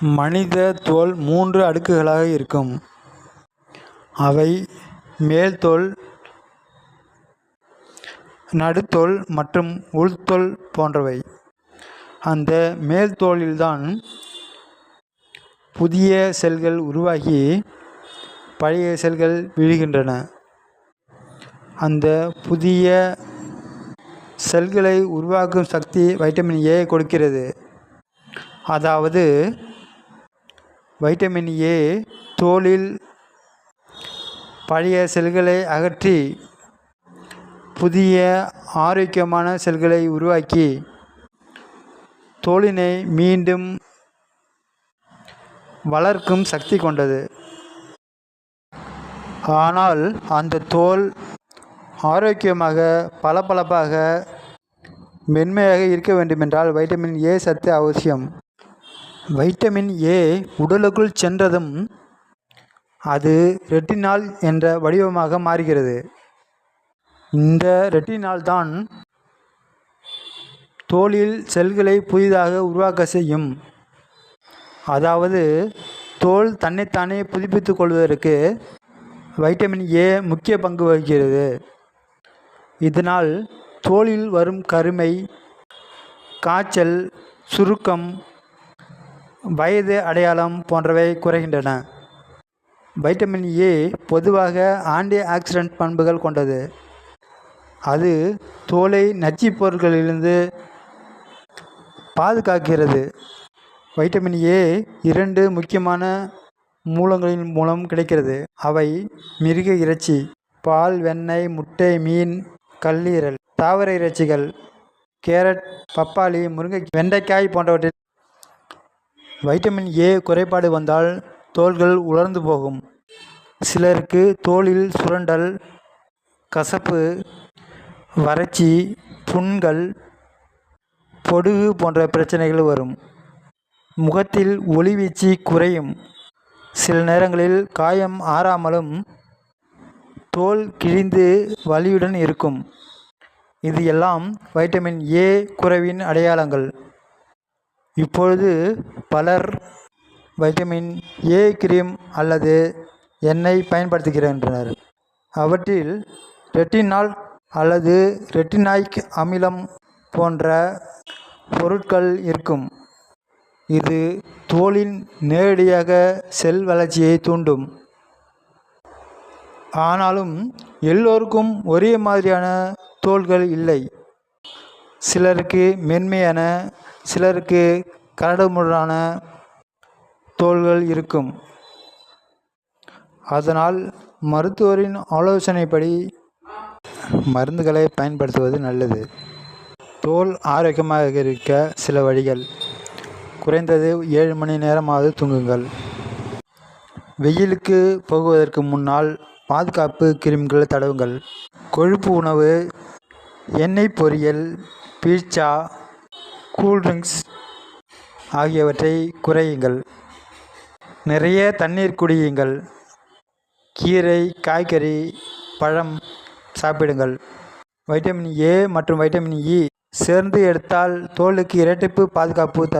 மனித தோல் மூன்று அடுக்குகளாக இருக்கும். அவை மேல்தோல், நடுத்தோல் மற்றும் உள்தோல் போன்றவை. அந்த மேல்தோலில்தான் புதிய செல்கள் உருவாகி பழைய செல்கள் விழுகின்றன அந்த புதிய செல்களை உருவாக்கும் சக்தி வைட்டமின் ஏ கொடுக்கிறது. அதாவது வைட்டமின் ஏ தோலில் பழைய செல்களை அகற்றி புதிய ஆரோக்கியமான செல்களை உருவாக்கி தோலினை மீண்டும் வளர்க்கும் சக்தி கொண்டது. ஆனால் அந்த தோல் ஆரோக்கியமாக பளபளப்பாக மென்மையாக இருக்க வேண்டுமென்றால் வைட்டமின் ஏ சத்து அவசியம். வைட்டமின் ஏ உடலுக்குள் சென்றதும் அது ரெட்டினால் என்ற வடிவமாக மாறுகிறது. இந்த ரெட்டினால் தான் தோலில் செல்களை புதிதாக உருவாக்க செய்யும். அதாவது தோல் தன்னைத்தானே புதுப்பித்துக் கொள்வதற்கு வைட்டமின் ஏ முக்கிய பங்கு வகிக்கிறது. இதனால் தோலில் வரும் கருமை, காய்ச்சல், சுருக்கம், வயது அடையாளம் போன்றவை குறைகின்றன. வைட்டமின் ஏ பொதுவாக ஆன்டி ஆக்சிடென்ட் பண்புகள் கொண்டது. அது தோலை நச்சுப் பொருட்களிலிருந்து பாதுகாக்கிறது. வைட்டமின் ஏ இரண்டு முக்கியமான மூலங்களின் மூலம் கிடைக்கிறது. அவை மிருக இறைச்சி, பால், வெண்ணெய், முட்டை, மீன், கல்லீரல், தாவர இறைச்சிகள், கேரட், பப்பாளி, முருங்கை வெண்டைக்காய் போன்றவற்றில். வைட்டமின் ஏ குறைபாடு வந்தால் தோல்கள் உலர்ந்து போகும். சிலருக்கு தோலில் சுரண்டல், கசப்பு, வறட்சி, புண்கள், பொடுகு போன்ற பிரச்சனைகள் வரும். முகத்தில் ஒளிவீச்சு குறையும். சில நேரங்களில் காயம் ஆறாமலும் தோல் கிழிந்து வலியுடன் இருக்கும். இது எல்லாம் வைட்டமின் ஏ குறைவின் அடையாளங்கள். இப்பொழுது பலர் வைட்டமின் ஏ கிரீம் அல்லது எண்ணெய் பயன்படுத்துகின்றனர். அவற்றில் ரெட்டினால் அல்லது ரெட்டினாய்க் அமிலம் போன்ற பொருட்கள் இருக்கும். இது தோலின் நேரடியாக செல் வளர்ச்சியை தூண்டும். ஆனாலும் எல்லோருக்கும் ஒரே மாதிரியான தோல்கள் இல்லை. சிலருக்கு மென்மையான, சிலருக்கு கரடுமுரடான தோல்கள் இருக்கும். அதனால் மருத்துவரின் ஆலோசனைப்படி மருந்துகளை பயன்படுத்துவது நல்லது. தோல் ஆரோக்கியமாக இருக்க சில வழிகள். குறைந்தது ஏழு மணி நேரமாவது தூங்குங்கள். வெயிலுக்கு போகுவதற்கு முன்னால் பாதுகாப்பு கிருமிகளை தடவுங்கள். கொழுப்பு உணவு, எண்ணெய் பொரியல், பீட்சா, கூல்ட்ரிங்க்ஸ் ஆகியவற்றை குறையுங்கள். நிறைய தண்ணீர் குடியுங்கள். கீரை, காய்கறி, பழம் சாப்பிடுங்கள். வைட்டமின் ஏ மற்றும் வைட்டமின் இ சேர்ந்து எடுத்தால் தோலுக்கு இரட்டிப்பு பாதுகாப்பு த